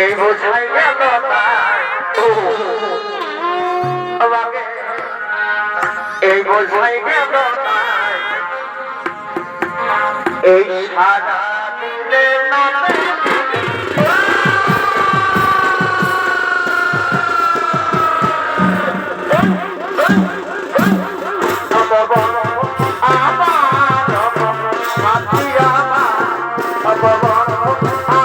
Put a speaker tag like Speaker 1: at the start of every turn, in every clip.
Speaker 1: এই বোঝাই বাবা।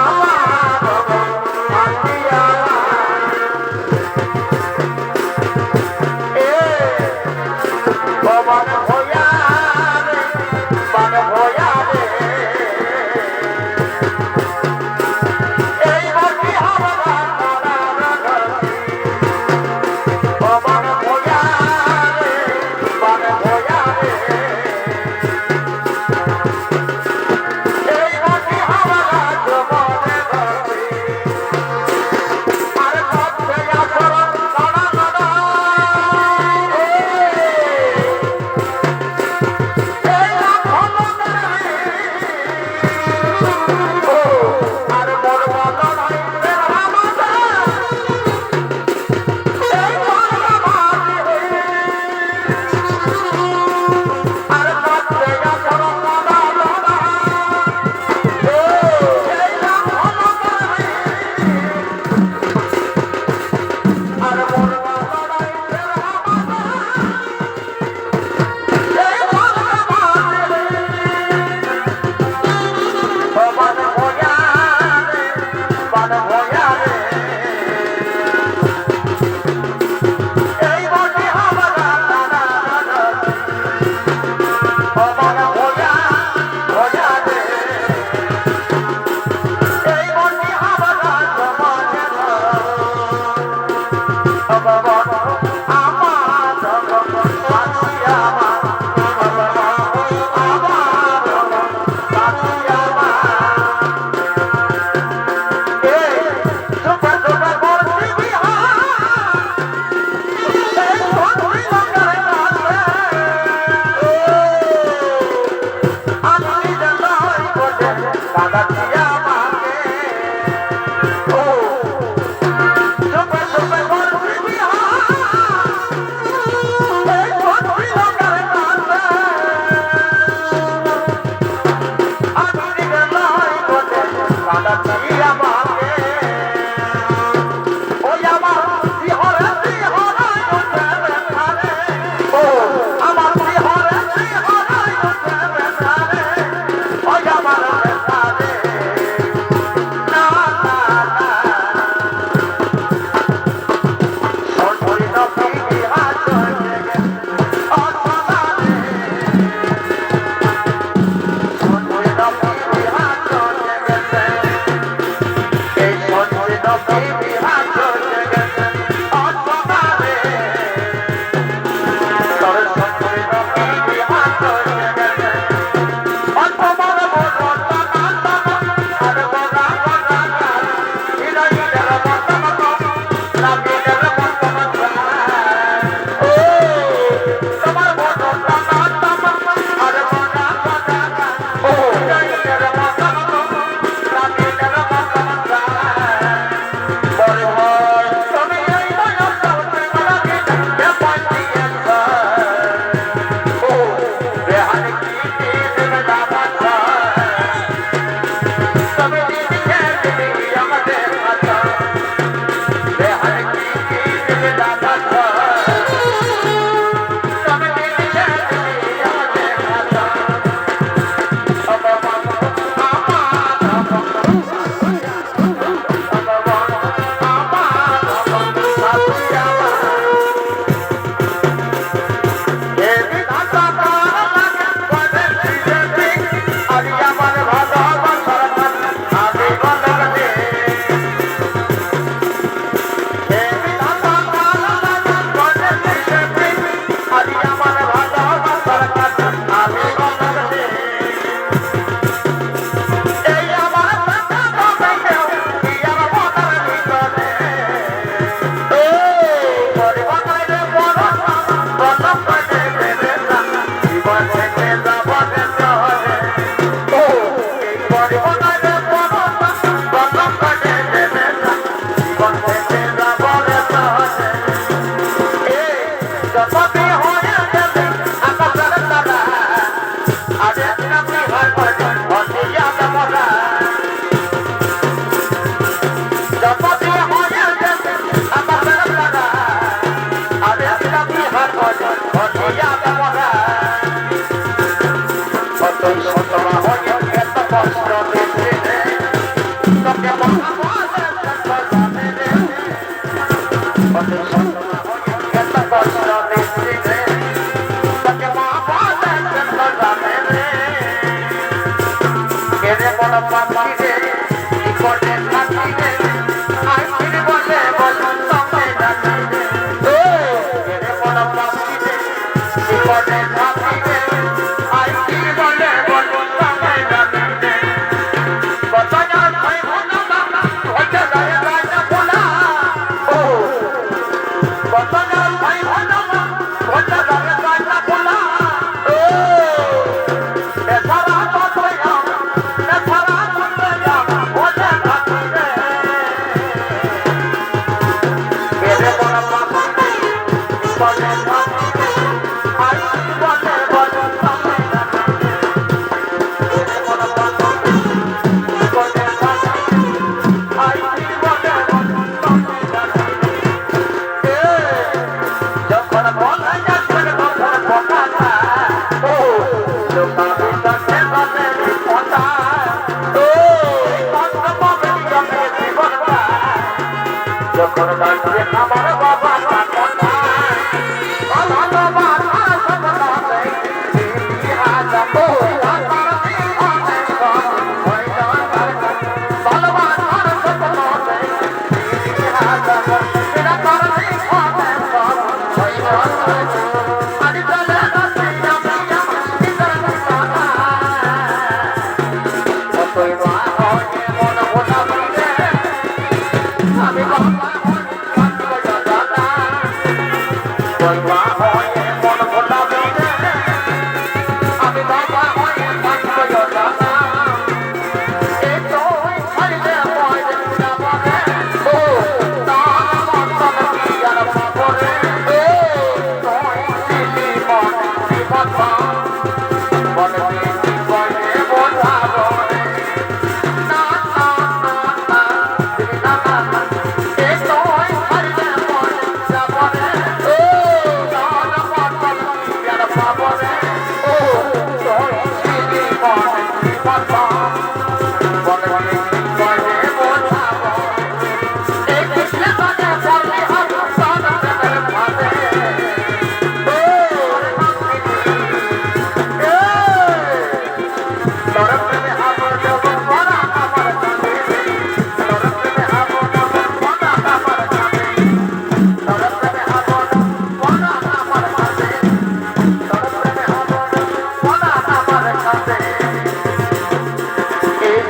Speaker 1: Bye.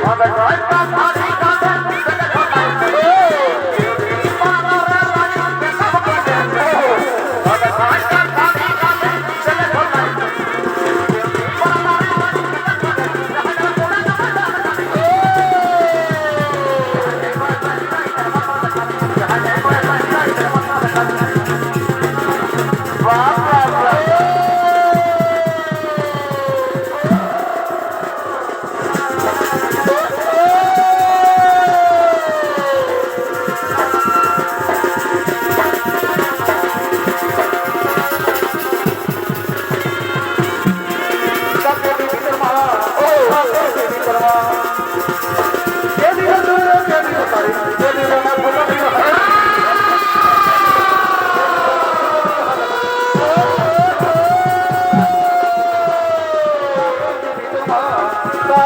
Speaker 1: Have a great time, party.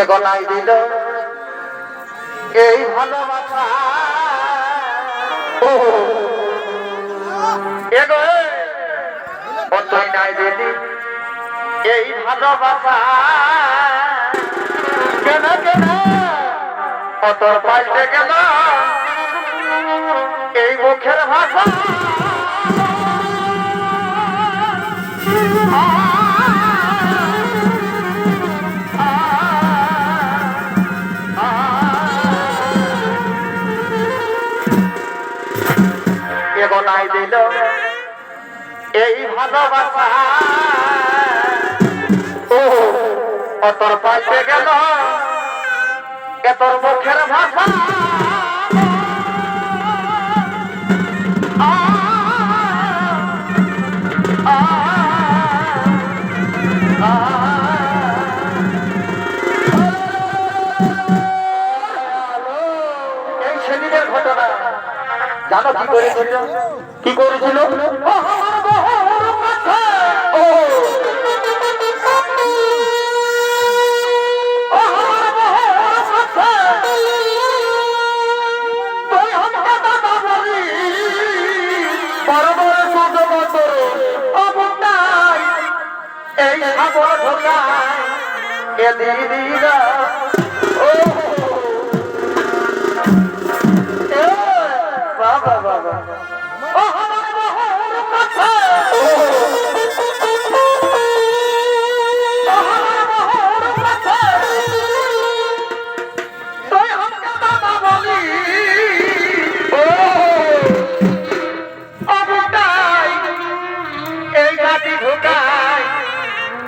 Speaker 1: কে গলায় দিল? এই ভালোবাসা। ও এই ভালোবাসা। কেন কেন? ও পাইতে গেল এই মুখের ভাষা। এগোনাই দিল। এই ভালোবাসা। ও অতর পাইতে গেল। এতর তোর মুখের ভাষা। কি করেছিল? কি করেছিল এই সাগর ঢোকায় এ দিদিরা ও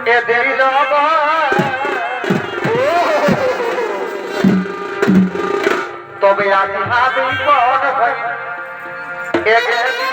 Speaker 1: এদের তবে আজ ভাবি কোন ভাই একে দিন